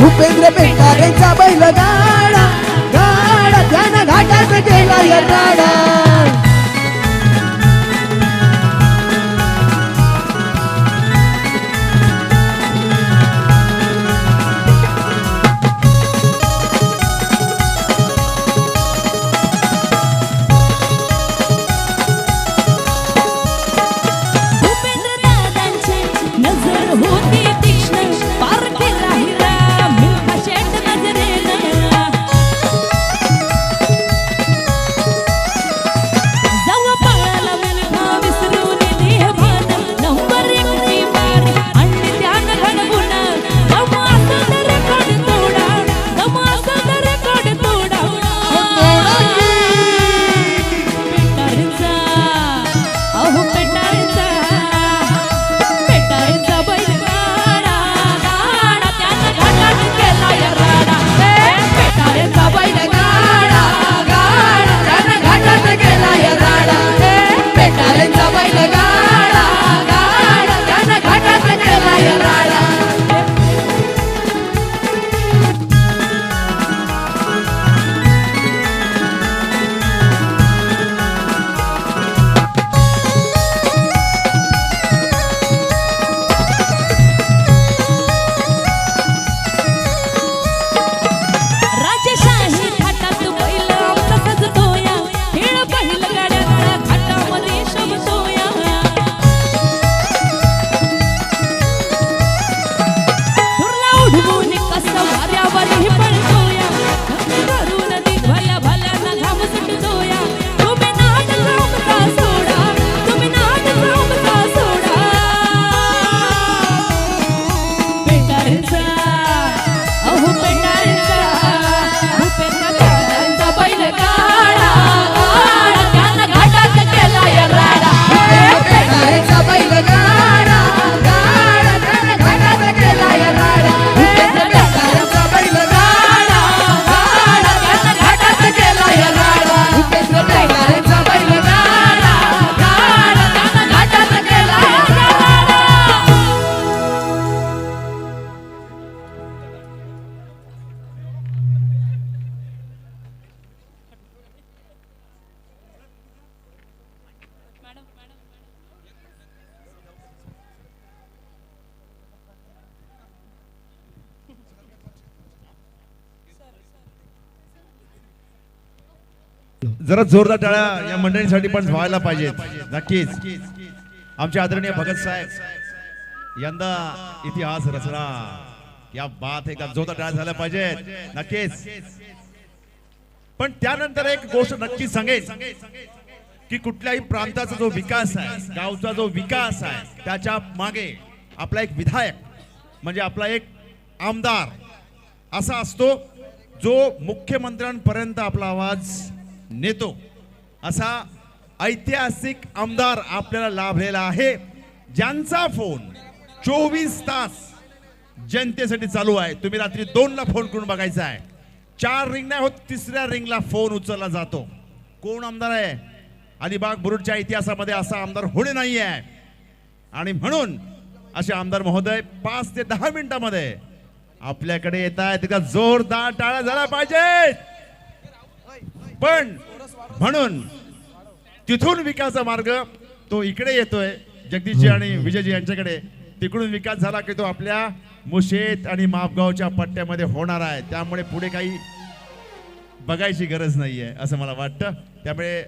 भूपेंद्र पेटारेचा बैल गाडा गाडा त्यानं घाटात केला जरा जोरदार टाळ्या या मंडळींसाठी पण व्हायला पाहिजेत नक्कीच. आमचे आदरणीय भगत साहेब यंदा इतिहास रचना या बात आहे जोरदार टाळ्या झाल्या पाहिजेत. नक्कीच. पण त्यानंतर एक गोष्ट नक्की सांगेल की कुठल्याही प्रांताचा जो विकास आहे गावचा जो विकास आहे त्याच्यामागे आपला एक विधायक म्हणजे आपला एक आमदार असा असतो जो मुख्यमंत्र्यांपर्यंत आपला आवाज नेतो. असा ऐतिहासिक आमदार आपल्याला लाभलेला आहे. ज्यांचा फोन चोवीस तास जनतेसाठी चालू आहे. तुम्ही रात्री दोनला फोन करून बघायचा आहे. चार रिंग नाही होत तिसऱ्या रिंगला फोन उचलला जातो. कोण आमदार आहे? अलिबाग बुरुडच्या इतिहासामध्ये असा आमदार होणे नाही आहे आणि म्हणून असे आमदार महोदय पाच ते दहा मिनिटामध्ये आपल्याकडे येत आहेत का जोरदार टाळ्या झाला पाहिजे. पण म्हणून तिथून विकासाचा मार्ग तो इकडे येतोय जगदीशजी आणि विजयजी यांच्याकडे. तिकडून विकास झाला की तो आपल्या मुशेत आणि मापगावच्या पट्ट्यामध्ये होणार आहे. त्यामुळे पुढे काही बघायची गरज नाहीये असं मला वाटतं. त्यामुळे